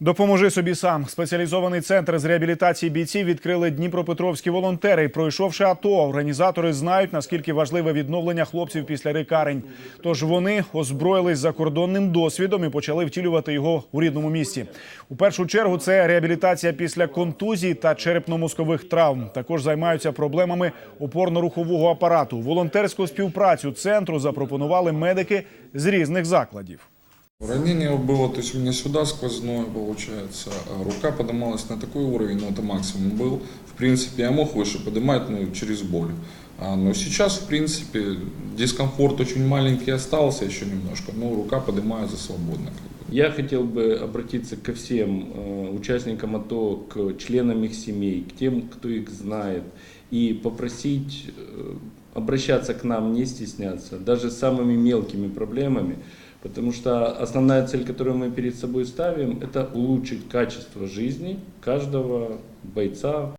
Допоможи собі сам. Спеціалізований центр з реабілітації бійців відкрили дніпропетровські волонтери. Пройшовши АТО, організатори знають, наскільки важливе відновлення хлопців після лікарень. Тож вони озброїлись закордонним досвідом і почали втілювати його у рідному місті. У першу чергу це реабілітація після контузій та черепно-мозкових травм. Також займаються проблемами опорно-рухового апарату. Волонтерську співпрацю центру запропонували медики з різних закладів. Ранение было, то есть у меня сюда сквозное получается, а рука поднималась на такой уровень, ну это максимум был. В принципе, я мог выше поднимать, но через боль. А, но сейчас, в принципе, дискомфорт очень маленький остался еще немножко, но рука поднимается свободно. Я хотел бы обратиться ко всем э, участникам АТО, к членам их семей, к тем, кто их знает, и попросить э, обращаться к нам, не стесняться, даже с самыми мелкими проблемами, потому что основная цель, которую мы перед собой ставим, это улучшить качество жизни каждого бойца,